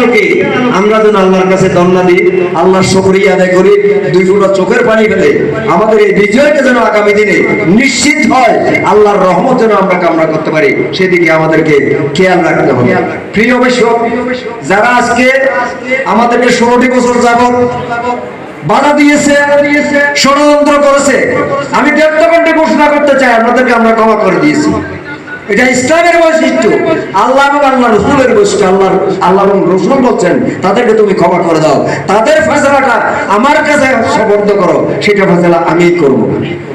আলোকে আমরা যেন আল্লাহর কাছে দন্না দিই, আল্লাহর শুকরিয়া আদায় করি, দুই ফোঁটা চোখের পানি ফেলে। আমাদের এই বিজয়কে যেন আগামী দিনে নিশ্চিত হয়, আল্লাহর রহমত যেন আমরা কামনা করতে পারি। সেদিকে আমাদেরকে খেয়াল রাখতে হবে। প্রিয় অবশ্য যারা আজকে আমাদেরকে ষোলোটি বছর যাবত বাধা দিয়েছে, ষড়যন্ত্র করেছে, আমি ব্যক্তকণ্ঠে ঘোষণা করতে চাই, আপনাদেরকে আমরা ক্ষমা করে দিয়েছি। এটা ইসলামের বৈশিষ্ট্য। আল্লাহ আল্লাহ রসুলের বৈশিষ্ট্য। আল্লাহ আল্লাহ রসুল বলছেন, তাদেরকে তুমি ক্ষমা করে দাও। তাদের ফেসলাটা আমার কাছে সমর্থ করো। সেটা ফেসলা আমিই করব।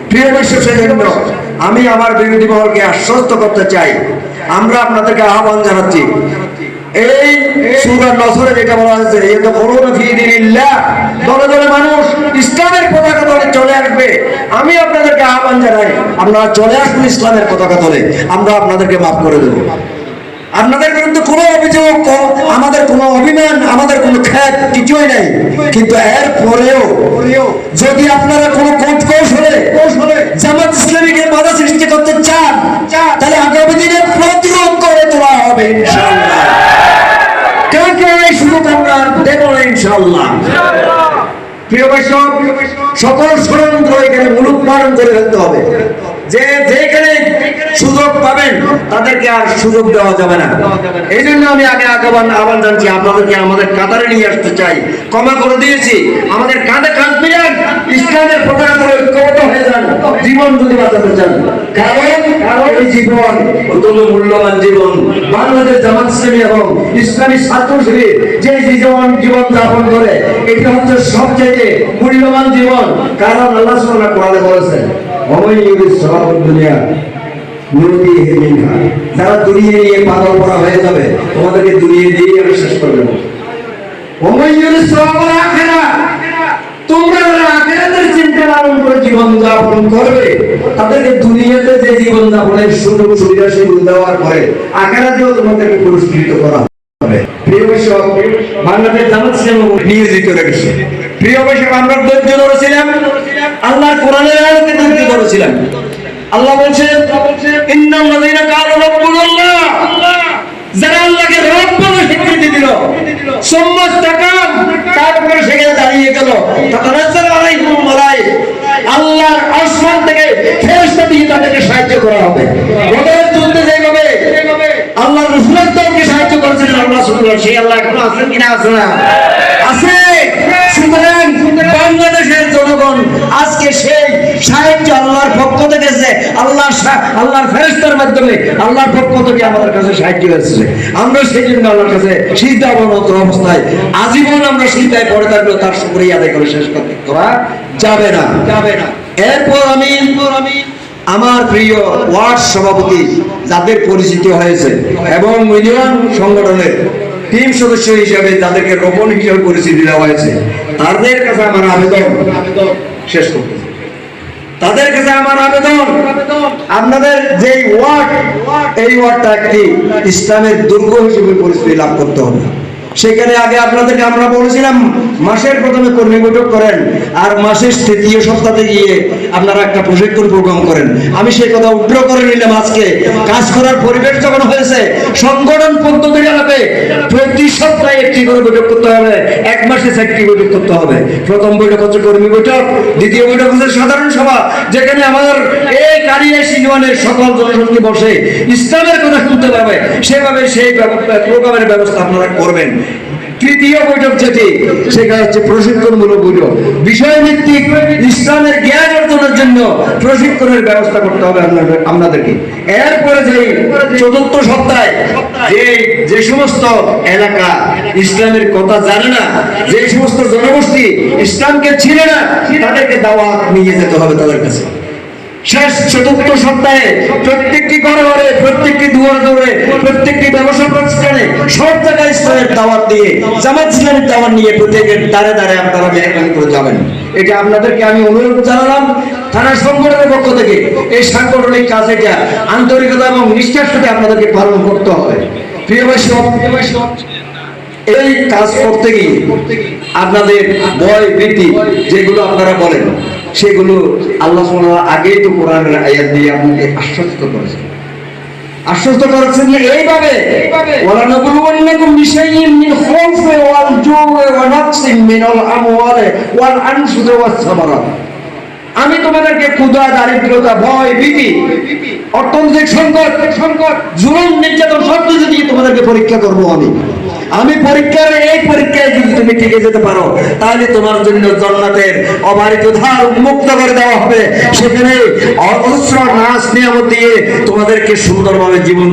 প্রিয় বিশ্ব আমি আমার বিরোধী মহলকে আশ্বস্ত করতে চাই। আমরা আপনাদেরকে আহ্বান জানাচ্ছি এই সূরা নসরে যেটা বলা হয়েছে তো করুন ফি দিনিল্লাহ। দলে দলে মানুষ ইসলামের পতাকা দলে চলে আসবে। আমি আপনাদেরকে আহ্বান জানাই, আপনারা চলে আসুন ইসলামের পতাকা দলে আমরা আপনাদেরকে মাফ করে দেব। আপনাদের বিরুদ্ধে কোনো অভিযোগ আমাদের কোনো অভিমান, আমাদের কোনো খ্যাত কিছুই নাই। কিন্তু এর পরেও যদি আপনারা কোনো কোট কৌশলে কৌশলে জামাত ইসলামীকে বাধা ইনশাআল্লাহ। প্রিয় বৈষ্ণব সকল ষড়যন্ত্র এখানে মূল পালন করে ফেলতে হবে। যে যেখানে সুযোগ পাবেন, তাদেরকে আর সুযোগ দেওয়া যাবে না। এই জন্য আমি আগে আহ্বান আহ্বান জানছি, আপনাদেরকে আমাদের কাতারে নিয়ে আসতে চাই। ক্ষমা করে দিয়েছি। আমাদের কাঁধে কাঁধ মিলান ইসলামের ধরে ঐক্যবদ্ধ হয়ে যান। জীবন যদি বাঁচাতে চান। যাপন করে, এটা হচ্ছে সবচেয়ে মূল্যবান জীবন। কারণ আল্লাহ সুবহানাহু বলেছেন দুনিয়া যারা দুনিয়া নিয়ে হয়ে যাবে, তোমাদেরকে দিয়ে আমি শেষ করে জীবন যাপন করবে দুনিয়াতে যে জীবন দেওয়ার পুরস্কৃত করা হবে। প্রিয় বাংলাদেশ নিয়োজিত রেখেছে প্রিয় বৈশাখ আমরা ধৈর্য আল্লাহর কোরআনের আয়াতে ধৈর্য ধরেছিলাম আল্লাহ বলছেন ইন্নাল লাযীনা কালু রাব্বুনাল্লাহ। যারা আল্লাহকে রব বলে স্বীকৃতি দিল সমস্ত কাম তারপরে সেখানে দাঁড়িয়ে গেল। তাতানাজ্জালু আলাইহিম মালাইক আল্লাহর আসমান থেকে ফেরেশতা দিয়ে তাদেরকে সাহায্য করা হবে। ওদের যুদ্ধে যেভাবে আল্লাহ রসুলের দলকে সাহায্য করেছিলেন আল্লাহ সুবহানাহু সেই আল্লাহ এখনও আছেন কিনা আছে না? আছে। সুতরাং জনগণ, আজকে সেই সাহায্য আল্লাহর পক্ষ থেকে এসেছে। আল্লাহ আল্লাহর ফেরেস্তার মাধ্যমে আল্লাহর পক্ষ থেকে আমাদের কাছে সাহায্য এসেছে। আমরা সেই জন্য আল্লাহর কাছে সিদ্ধা অবনত অবস্থায় আজীবন আমরা সিদ্ধায় পড়ে থাকলেও তার সুপুরি আদায় করে শেষ করতে। করা যাবে না। যাবে না। এরপর আমি এরপর আমি আমার প্রিয় ওয়ার্ড সভাপতি যাদের পরিচিত হয়েছে এবং মিলিয়ন সংগঠনের টিম সদস্য হিসাবে তাদেরকে রোপণ হিসাবে পরিচিতি দেওয়া হয়েছে। তাদের কাছে আমার আবেদন শেষ করতে তাদের কাছে আমার আবেদন, আপনাদের যে ওয়ার্ড, এই ওয়ার্ডটা একটি ইসলামের দুর্গ হিসেবে পরিচিতি লাভ করতে হবে। সেখানে আগে আপনাদেরকে আমরা বলেছিলাম, মাসের প্রথমে কর্মী বৈঠক করেন আর মাসের তৃতীয় সপ্তাহে গিয়ে আপনারা একটা প্রশিক্ষণ প্রোগ্রাম করেন। আমি সেই কথা উদ্র করে নিলাম আজকে। কাজ করার পরিবেশ যখন হয়েছে, সংগঠন পদ্ধতির আলাপে প্রতি সপ্তাহে একটি করে বৈঠক করতে হবে, এক মাসে চারটি বৈঠক করতে হবে। প্রথম বৈঠক হচ্ছে কর্মী বৈঠক, দ্বিতীয় বৈঠক হচ্ছে সাধারণ সভা, যেখানে আমাদের এই কারিয়া সিজনের সকল জনশক্তি বসে ইসলামের কথা শুনতে পাবে। সেভাবে সেই প্রোগ্রামের ব্যবস্থা আপনারা করবেন। তৃতীয় বৈঠক যেটি, সেটা হচ্ছে প্রশিক্ষণমূলক বৈঠক। বিষয়ভিত্তিক ইসলামের জ্ঞান অর্জনের জন্য প্রশিক্ষণের ব্যবস্থা করতে হবে আপনাদেরকে। এরপরে যে চতুর্থ সপ্তাহে যে যে সমস্ত এলাকা ইসলামের কথা জানে না, যে সমস্ত জনগোষ্ঠী ইসলামকে ছিল না, তাদেরকে দাওয়াত নিয়ে যেতে হবে তাদের কাছে। শেষ চতুর্থ সপ্তাহে প্রত্যেকটি ঘরে ঘরে, প্রত্যেকটি দুয়ারে দুয়ারে, প্রত্যেকটি ব্যবসা সব জায়গায় ইসলামের দাওয়াত দিয়ে, জামাত ইসলামের দাওয়াত নিয়ে প্রত্যেকের দ্বারে দ্বারে আপনারা মেহরবানি করে যাবেন। এটা আপনাদেরকে আমি অনুরোধ জানালাম থানা সংগঠনের পক্ষ থেকে। এই সাংগঠনিক কাজ এটা। আন্তরিকতা এবং নিষ্ঠার সাথে আপনাদেরকে পালন করতে হবে। এই কাজ করতে গিয়ে আপনাদের ভয়, ভীতি যেগুলো আপনারা বলেন, সেগুলো আল্লাহ আগেই তো কোরআনের আয়াত দিয়ে আপনাকে আশ্বস্ত করেছেন আশ্বস্ত করেছেন যে এইভাবে ওয়ালা নাবলুওয়ান্নাকুম বিশাইইন মিন খাউফি ওয়াল জুই ওয়া নাকসিন মিনাল আমওয়ালি ওয়াল আনফুসি ওয়াস সামারাত আমি তোমাদেরকে ক্ষুদা দারিদ্রতা, ভয়, ভীতি, অর্থনৈতিক সংকট সংকট, জুলুম, নির্যাতন সব কিছু দিয়ে তোমাদেরকে পরীক্ষা করব আমি। আমি পরীক্ষার এই পরীক্ষায় যদি তুমি টিকে যেতে পারো, তাহলে তোমার জন্য জন্নাতের অবারিত ধার উন্মুক্ত করে দেওয়া হবে। সেখানে অজস্র নাচ নিয়ামত দিয়ে তোমাদেরকে সুন্দরভাবে জীবন